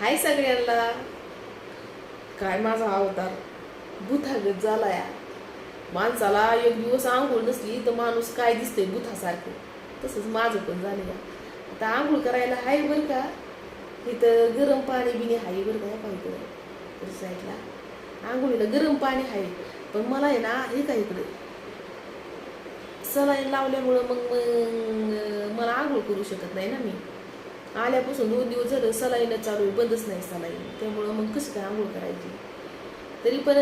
हाय सगळ्यांना. काय माझा अवतार? बुथागत झाला या माणसाला एक दिवस आंघोळ नसली तर माणूस काय दिसतंय बुथासारखं? तसंच माझं पण झालं या आता आंघोळ करायला हाय बरं का? इथं गरम पाणी बिणी हाय बरं का पाहिजे तर साईडला. आंघोळीला गरम पाणी आहे पण मला आहे ना हे काय इकडे? सलाईन लावल्यामुळं मग मग मला आंघोळ करू शकत नाही ना मी. आल्यापासून दोन दिवस झालं सलाईनच चालू आहे बंदच नाही सलाईन त्यामुळं मग कसं काय आंघोळ करायची? तरी पण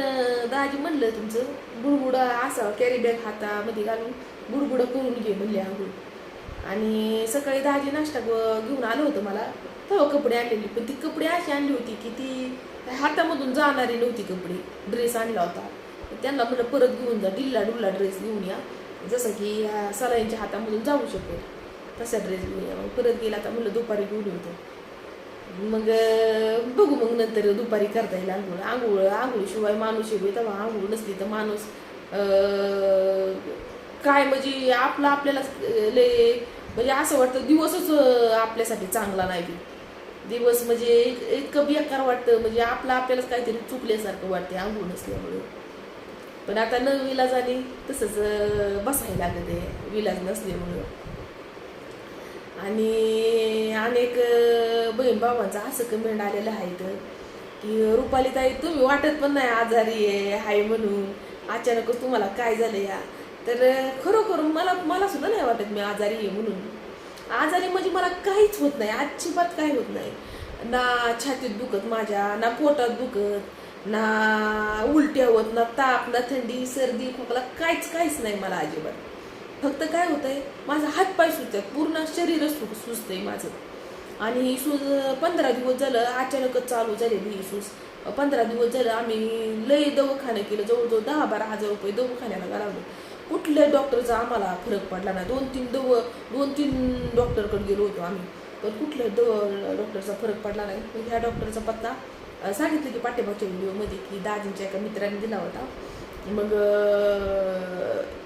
दाजी म्हणलं तुमचं बुडबुडा असा कॅरी बॅग हातामध्ये घालून बुडबुडा करून घे म्हणले आंघोळ. आणि सकाळी दाजी नाश्ता घेऊन आलं होतं मला. तेव्हा कपडे आणलेली पण ती कपडे अशी आणली होती की ती हातामधून जाणारी नव्हती कपडे. ड्रेस आणला होता. त्यांना म्हणलं परत घेऊन जा डिल्ला डुल्ला ड्रेस घेऊन या. जसं की सलाईंच्या हातामधून जाऊ शकतो. तसा ड्रेस मग परत गेला आता म्हणलं दुपारी घेऊन येतो. मग बघू मग नंतर दुपारी करता येईल आंघोळ. आंघोळ आंघोळ शिवाय माणूस शिवाय तेव्हा आंघोळ नसली तर माणूस काय म्हणजे आपलं आपल्याला लय म्हणजे असं वाटतं दिवसच आपल्यासाठी चांगला नाही दिवस म्हणजे इतकं बेकार वाटतं. म्हणजे आपलं आपल्यालाच काहीतरी चुकल्यासारखं वाटते आंघोळ नसल्यामुळे. पण आता न विलाज आली तसंच बसायला लागत आहे. विलाज नसल्यामुळं. आणि अनेक बहीण भावांचा असं कमेंट आलेलं आहे तर की रुपाली ताई तुम्ही वाटत पण नाही आजारी आहे हाय म्हणून. अचानकच तुम्हाला काय झालं या? तर खरोखर मला मला सुद्धा नाही वाटत मी आजारी आहे म्हणून. आजारी म्हणजे मला काहीच होत नाही अजिबात काही होत नाही. ना छातीत दुखत माझ्या ना पोटात दुखत ना उलट्या होत ना ताप ना थंडी सर्दी खोकला काहीच काहीच नाही मला अजिबात. फक्त काय होतंय माझा हात पाय सुचतात पूर्ण शरीरच सु आहे माझं. आणि ही सूज पंधरा दिवस झालं अचानकच चालू झालेली ही सूज. पंधरा दिवस झालं आम्ही लय दवाखाना केलं जवळजवळ दहा बारा हजार रुपये दवाखान्याला घालवले. कुठल्या डॉक्टरचा आम्हाला फरक पडला नाही. दोन तीन दव दोन तीन डॉक्टरकडे गेलो होतो आम्ही. पण कुठल्या दव डॉक्टरचा फरक पडला नाही. पण ह्या डॉक्टरचा पत्ता सांगितलं की पाठीमागच्या व्हिडिओमध्ये की दाजींच्या एका मित्राने दिला होता. मग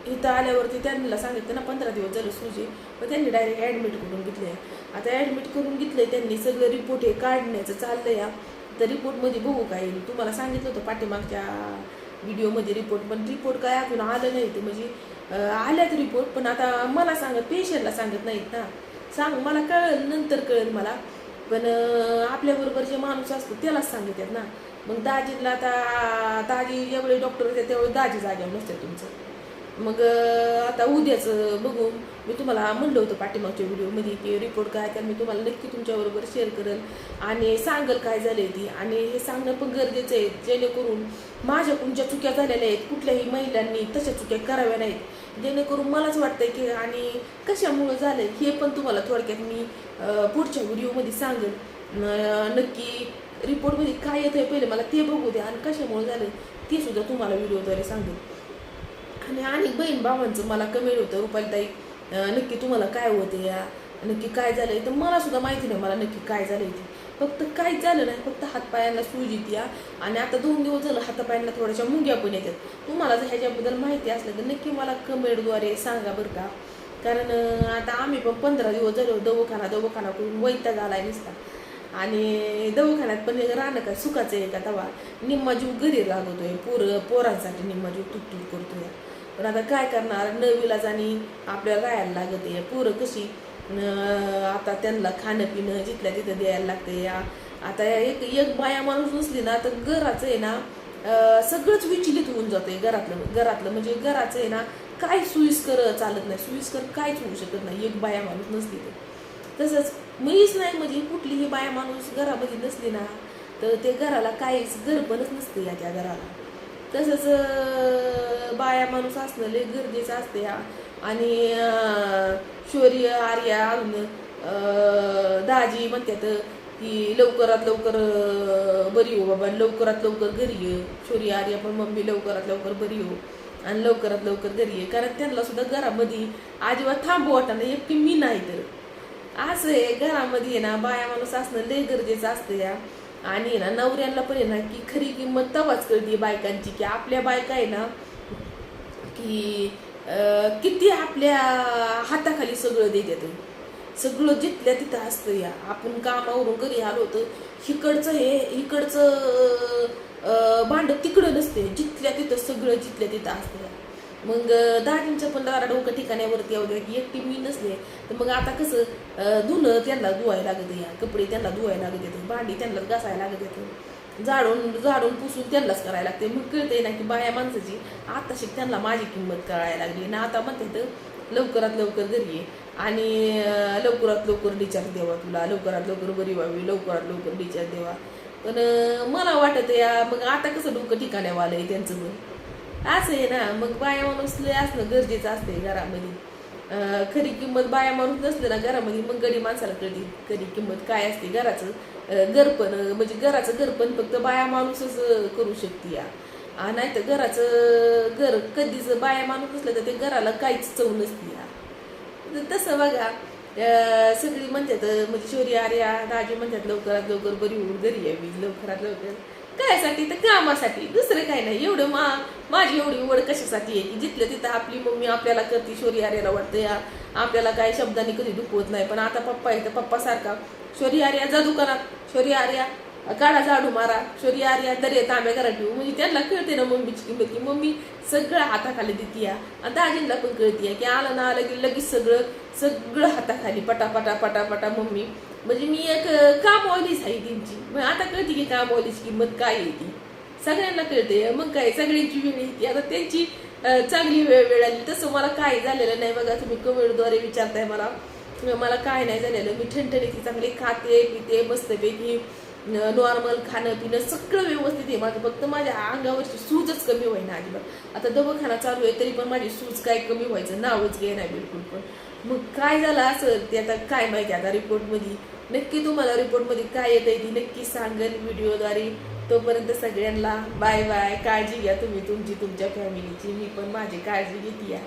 इथं आल्यावरती त्यांना सांगितलं ना पंधरा दिवस झालं सुजी मग त्यांनी डायरेक्ट ॲडमिट करून घेतले आता ॲडमिट करून घेतले त्यांनी सगळं रिपोर्ट हे काढण्याचं चाललं या. तर रिपोर्टमध्ये बघू काय येईल तुम्हाला सांगितलं होतं पाठीमागच्या व्हिडिओमध्ये रिपोर्ट पण रिपोर्ट काय अजून आलं नाही ते. म्हणजे आल्यात रिपोर्ट पण आता मला सांगत पेशंटला सांगत नाहीत ना. सांग मला कळेल नंतर कळेल मला. पण आपल्याबरोबर जे माणूस असतो त्यालाच सांगितल्यात ना. मग दाजीला आता दाजी एवढे डॉक्टर होते तेवढे दाजी जाग्यावर नसते तुमचं. मग आता उद्याच बघू. मी तुम्हाला म्हणलं होतं पाठीमागच्या व्हिडिओमध्ये की रिपोर्ट काय तर मी तुम्हाला नक्की तुमच्याबरोबर शेअर करेल. आणि सांगल काय झाले ती. आणि हे सांगणं पण गरजेचं आहे जेणेकरून माझ्याकडून ज्या चुक्या झालेल्या आहेत कुठल्याही महिलांनी तशा चुक्या कराव्या नाहीत. जेणेकरून मलाच वाटतंय की आणि कशामुळं झालं हे पण तुम्हाला थोडक्यात मी पुढच्या व्हिडिओमध्ये सांगेल. नक्की रिपोर्टमध्ये काय येतं आहे पहिले? मला ते बघू द्या आणि कशामुळे झालं ते सुद्धा तुम्हाला व्हिडिओद्वारे सांगेल आणि आणि बहीण भावांचं मला कमेंट होतं रुपालीताई नक्की तुम्हाला काय होते या? नक्की काय झालंय? तर मला सुद्धा माहिती नाही मला नक्की काय झालं ते. फक्त काहीच झालं नाही. फक्त हातपायांना सूज येते या. आणि आता दोन दिवस झालं हातापायांना थोड्याशा मुंग्या पण येतात. तुम्हाला जर ह्याच्याबद्दल माहिती असलं तर नक्की मला कमेंटद्वारे सांगा बरं का? कारण आता आम्ही पण पंधरा दिवस झालो हो दवाखाना दवाखाना करून वैताग आलाय नसता. आणि दवाखान्यात पण राहणं काय सुखाचं आहे का? तवा निम्मा जीव घरी लागवतोय पोर पोरांसाठी निम्मा जीव तुटतूट करतोय. पण आता काय करणार? न आणि आपल्याला राहायला लागत आहे. पोरं कशी आता त्यांना खाणं पिणं जिथल्या तिथं द्यायला लागते आता एक एक बाया माणूस नसली ना तर घराचं आहे ना सगळंच विचलित होऊन जातंय घरातलं घरातलं. म्हणजे घराचं आहे ना काय सुईस्कर चालत नाही. सुईस्कर काहीच होऊ शकत नाही. एक बाया माणूस नसली तर. तसंच मीच नाही म्हणजे कुठलीही बाया माणूस घरामध्ये नसली ना तर ते घराला काहीच गरबनच नसते या त्या घराला. तसंच बाया माणूस असणं लय गरजेचं असते ह्या आणि शौर्य आर्या अरुण दाजी म्हणतात की लवकरात लवकर बरी हो बाबा लवकरात लवकर घरी ये. शौर्य आर्या पण मम्मी लवकरात लवकर बरी हो आणि लवकरात लवकर घरी ये. कारण त्यांना सुद्धा घरामध्ये आजीबा थांबू वाटणं एकटी मी नाही तर. असं आहे घरामध्ये आहे ना बाया माणूस असणं लय गरजेचं असतं या. आणि ना नवऱ्यांना पण आहे ना की खरी किंमत तवाच कळते बायकांची की आपल्या बायका आहे ना की किती आपल्या हाताखाली सगळं देतात. सगळं जिथल्या तिथं असतं या. आपण कामावरून घरी आलो होतं इकडचं हे इकडचं भांडं भांड तिकडं नसते. जिथल्या तिथं सगळं जिथल्या तिथं असतं मग अं, पण दारा डोकं ठिकाण्यावरती येऊ द्या की एकटी मी नसले तर मग आता कसं धुणं त्यांना धुवायला लागत या कपडे त्यांना धुवायला लागत येते भांडी त्यांनाच घासायला लागत. येते झाडून झाडून पुसून त्यांनाच करायला लागते. मग कळते ना की बाया माणसाची आता शिक त्यांना माझी किंमत कळायला लागली. ना आता म्हणते तर लवकरात लवकर घरी ये. आणि लवकरात लवकर डिचार्ज देवा तुला. लवकरात लवकर बरी व्हावी. लवकरात लवकर डिचार्ज द्यावा पण मला वाटत या मग आता कसं डोकं ठिकाण्यावालं आहे त्यांचं पण. असं आहे ना मग बाया माणूस लय असणं गरजेचं असते घरामध्ये. खरी किंमत बाया माणूस नसलं ना घरामध्ये मग गडी माणसाला कळली खरी किंमत काय असते घराचं. घरपण म्हणजे घराचं घरपण फक्त बाया माणूसच करू शकते या. नाही तर घराचं घर कधीच बाया माणूस नसलं तर ते घराला काहीच चव नसते या. तर तसं बघा सगळी म्हणतात म्हणजे शौर्य आर्या दाजी म्हणतात लवकरात लवकर बरी होऊन घरी यावी लवकरात लवकर. कायसाठी? तर कामासाठी. दुसरं काय नाही. एवढं मा माझी एवढी ओढ कशासाठी आहे की जिथलं तिथं आपली मम्मी आपल्याला करते शौर्य आर्याला वाटतं या. आपल्याला काय शब्दाने कधी दुखवत नाही. पण आता पप्पा आहे तर पप्पासारखा शौर्य आर्या जा दुकानात. शौर्य आर्या काढा झाडू मारा. शौर्य आर्या दरे तांब्या घरात ठेवू म्हणजे त्यांना कळते ना मम्मीची किंमत की मम्मी सगळं हाताखाली देते या आणि दाजींना पण कळते की आलं ना आलं की लगेच सगळं सगळं हाताखाली पटापटा पटापटा मम्मी म्हणजे मी एक कामवालीच आहे त्यांची. मग आता कळते की कामवालीची किंमत काय आहे ती. सगळ्यांना कळते. मग काय सगळ्यांची वेळ येते आता त्यांची चांगली वेळ वेळ आली. तसं मला काय झालेलं नाही बघा. तुम्ही कमेंटद्वारे विचारताय मला. मला काय नाही झालेलं. मी ठणठणीची चांगली खाते पिते मस्तपैकी नॉर्मल खाणं पिणं सगळं व्यवस्थित आहे. माझं फक्त माझ्या अंगावरची सूजच कमी होईना अजिबात. आता दवाखाना चालू आहे तरी पण माझी सूज काय कमी व्हायचं नावच घे बिलकुल पण. मग काय झालं असं? ते आता काय माहिती आता रिपोर्टमध्ये नक्की तुम्हाला रिपोर्टमध्ये काय येत आहे ती नक्की सांगेल व्हिडिओद्वारे तोपर्यंत सगळ्यांना बाय बाय काळजी घ्या तुम्ही तुमची तुमच्या फॅमिलीची मी पण माझी काळजी घेते